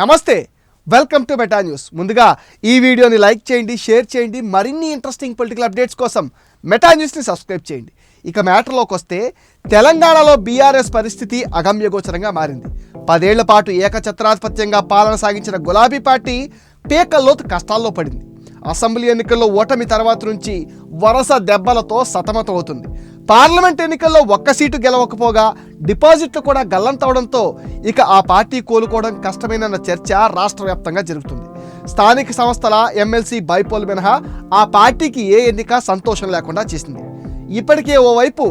నమస్తే welcome to meta news. ముందుగా ఈ వీడియోని లైక్ చేయండి షేర్ చేయండి మరిన్ని ఇంట్రెస్టింగ్ పొలిటికల్ అప్డేట్స్ కోసం మెటా న్యూస్ని సబ్స్క్రైబ్ చేయండి. ఇక మ్యాటర్లోకి వస్తే తెలంగాణలో బీఆర్ఎస్ పరిస్థితి అగమ్యగోచరంగా మారింది. పదేళ్ళ పాటు ఏకఛత్రాధిపత్యంగా పాలన సాగించిన గులాబీ పార్టీ పేకల్లోతు కష్టాల్లో పడింది. అసెంబ్లీ ఎన్నికల్లో ఓటమి తర్వాత నుంచి వరుస దెబ్బలతో సతమతమవుతుంది. పార్లమెంట్ ఎన్నికల్లో ఒక్క సీటు గెలవకపోగా డిపాజిట్లు కూడా గల్లంతవడంతో ఇక ఆ పార్టీ కోలుకోవడం కష్టమేనన్న చర్చ రాష్ట్ర వ్యాప్తంగా జరుగుతుంది. స్థానిక సంస్థల ఎమ్మెల్సీ బైపోల్ మినహా ఆ పార్టీకి ఏ ఎన్నిక సంతోషం లేకుండా చేసింది. ఇప్పటికే ఓవైపు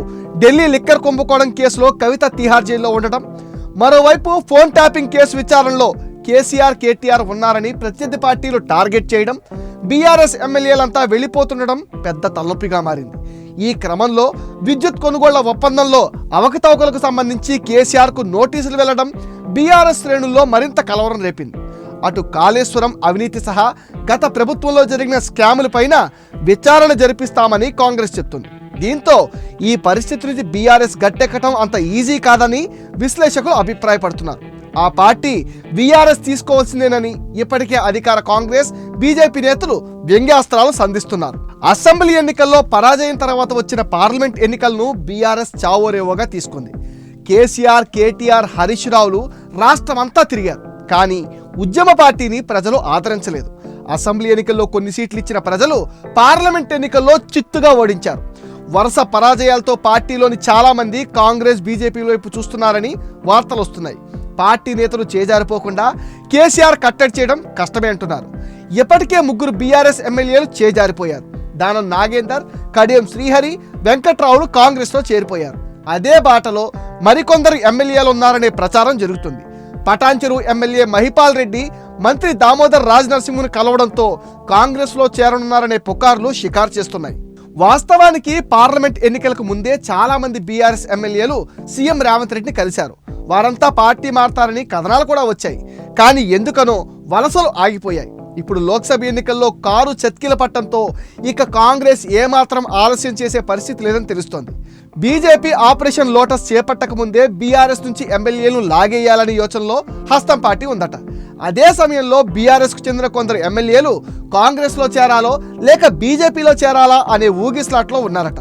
ఢిల్లీ లిక్కర్ కుంభకోణం కేసులో కవిత తిహార్ జైల్లో ఉండటం మరోవైపు ఫోన్ ట్యాపింగ్ కేసు విచారణలో కేసీఆర్ కేటీఆర్ ఉన్నారని ప్రత్యర్థి పార్టీలు టార్గెట్ చేయడం బీఆర్ఎస్ ఎమ్మెల్యేలంతా వెళ్ళిపోతుండడం పెద్ద తలనొప్పిగా మారింది. ఈ క్రమంలో విద్యుత్ కొనుగోళ్ళ ఒప్పందంలో అవకతవకలకు సంబంధించి కేసీఆర్కు నోటీసులు వెళ్ళడం బీఆర్ఎస్ శ్రేణుల్లో మరింత కలవరం రేపింది. అటు కాళేశ్వరం అవినీతి సహా గత ప్రభుత్వంలో జరిగిన స్కాములపైన విచారణ జరిపిస్తామని కాంగ్రెస్ చెప్తుంది. దీంతో ఈ పరిస్థితి నుంచి బీఆర్ఎస్ గట్టెక్కటం అంత ఈజీ కాదని విశ్లేషకులు అభిప్రాయపడుతున్నారు. ఆ పార్టీ వీఆర్ఎస్ తీసుకోవాల్సిందేనని ఇప్పటికే అధికార కాంగ్రెస్ బీజేపీ నేతలు వ్యంగ్యాస్త్రాలు సంధిస్తున్నారు. అసెంబ్లీ ఎన్నికల్లో పరాజయం తర్వాత వచ్చిన పార్లమెంట్ ఎన్నికలను బీఆర్ఎస్ చావోరేవోగా తీసుకుంది. కేసీఆర్ కేటీఆర్ హరీష్ రావులు రాష్ట్రమంతా తిరిగారు. కానీ ఉద్యమ పార్టీని ప్రజలు ఆదరించలేదు. అసెంబ్లీ ఎన్నికల్లో కొన్ని సీట్లు ఇచ్చిన ప్రజలు పార్లమెంట్ ఎన్నికల్లో చిత్తుగా ఓడించారు. వరుస పరాజయాలతో పార్టీలోని చాలా మంది కాంగ్రెస్ బీజేపీ వైపు చూస్తున్నారని వార్తలు వస్తున్నాయి పార్టీ నేతలు చేజారిపోకుండా కేసీఆర్ కట్టడి చేయడం కష్టమే అంటున్నారు. ఇప్పటికే ముగ్గురు బీఆర్ఎస్ ఎమ్మెల్యేలు చేజారిపోయారు. దానం నాగేందర్ కడియం శ్రీహరి వెంకట్రావులు కాంగ్రెస్లో చేరిపోయారు. అదే బాటలో మరికొందరు ఎమ్మెల్యేలు ఉన్నారనే ప్రచారం జరుగుతుంది. పటాంచెరు ఎమ్మెల్యే మహిపాల్ రెడ్డి మంత్రి దామోదర్ రాజనరసింహను కలవడంతో కాంగ్రెస్లో చేరనున్నారనే పుకార్లు షికారు చేస్తున్నాయి. వాస్తవానికి పార్లమెంట్ ఎన్నికలకు ముందే చాలామంది బీఆర్ఎస్ ఎమ్మెల్యేలు సీఎం రేవంత్ రెడ్డిని కలిశారు. వారంతా పార్టీ మారతారని కథనాలు కూడా వచ్చాయి. కానీ ఎందుకనో వలసలు ఆగిపోయాయి. ఇప్పుడు లోక్సభ ఎన్నికల్లో కారు చతికిల పట్టంతో ఇక కాంగ్రెస్ ఏమాత్రం ఆలస్యం చేసే పరిస్థితి లేదని తెలుస్తోంది. బీజేపీ ఆపరేషన్ లోటస్ చేపట్టక ముందే బీఆర్ఎస్ నుంచి ఎమ్మెల్యేలను లాగేయాలనే యోచనలో హస్తం పార్టీ ఉందట. అదే సమయంలో బీఆర్ఎస్కు చెందిన కొందరు ఎమ్మెల్యేలు కాంగ్రెస్లో చేరాలో లేక బీజేపీలో చేరాలా అనే ఊగిస్లాట్లో ఉన్నారట.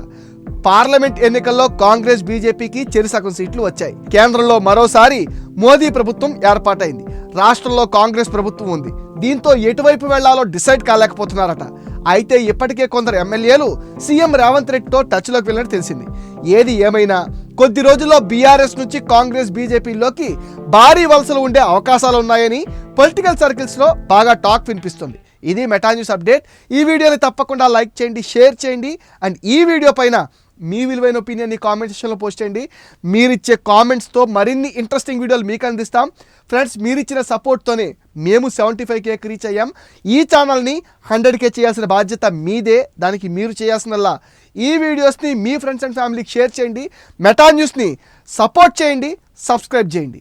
పార్లమెంట్ ఎన్నికల్లో కాంగ్రెస్ బీజేపీకి చెరిసగం సీట్లు వచ్చాయి. కేంద్రంలో మరోసారి మోదీ ప్రభుత్వం ఏర్పాటైంది. రాష్ట్రంలో కాంగ్రెస్ ప్రభుత్వం ఉంది. దీంతో ఎటువైపు వెళ్ళాలో డిసైడ్ కాలేకపోతున్నారట. అయితే ఇప్పటికే కొందరు ఎమ్మెల్యేలు సీఎం రేవంత్ రెడ్డితో టచ్లోకి వెళ్ళినట్టు తెలిసింది. ఏది ఏమైనా కొద్ది రోజుల్లో బీఆర్ఎస్ నుంచి కాంగ్రెస్ బీజేపీలోకి భారీ వలసలు ఉండే అవకాశాలు ఉన్నాయని పొలిటికల్ సర్కిల్స్లో బాగా టాక్ వినిపిస్తుంది. ఇది మెటా న్యూస్ అప్డేట్. ఈ వీడియోని తప్పకుండా లైక్ చేయండి షేర్ చేయండి. అండ్ ఈ వీడియో పైన మీ విలువైన ఒపీనియన్ని కామెంట్ సెక్షన్లో పోస్ట్ చేయండి. మీరిచ్చే కామెంట్స్తో మరిన్ని ఇంట్రెస్టింగ్ వీడియోలు మీకు అందిస్తాం. ఫ్రెండ్స్ మీరిచ్చిన సపోర్ట్తోనే మేము సెవెంటీ ఫైవ్ కేకి రీచ్ అయ్యాం. ఈ ఛానల్ని హండ్రెడ్ కే చేయాల్సిన బాధ్యత మీదే. దానికి మీరు చేయాల్సినల్లా ఈ వీడియోస్ని మీ ఫ్రెండ్స్ అండ్ ఫ్యామిలీకి షేర్ చేయండి. మెటా న్యూస్ని సపోర్ట్ చేయండి. సబ్స్క్రైబ్ చేయండి.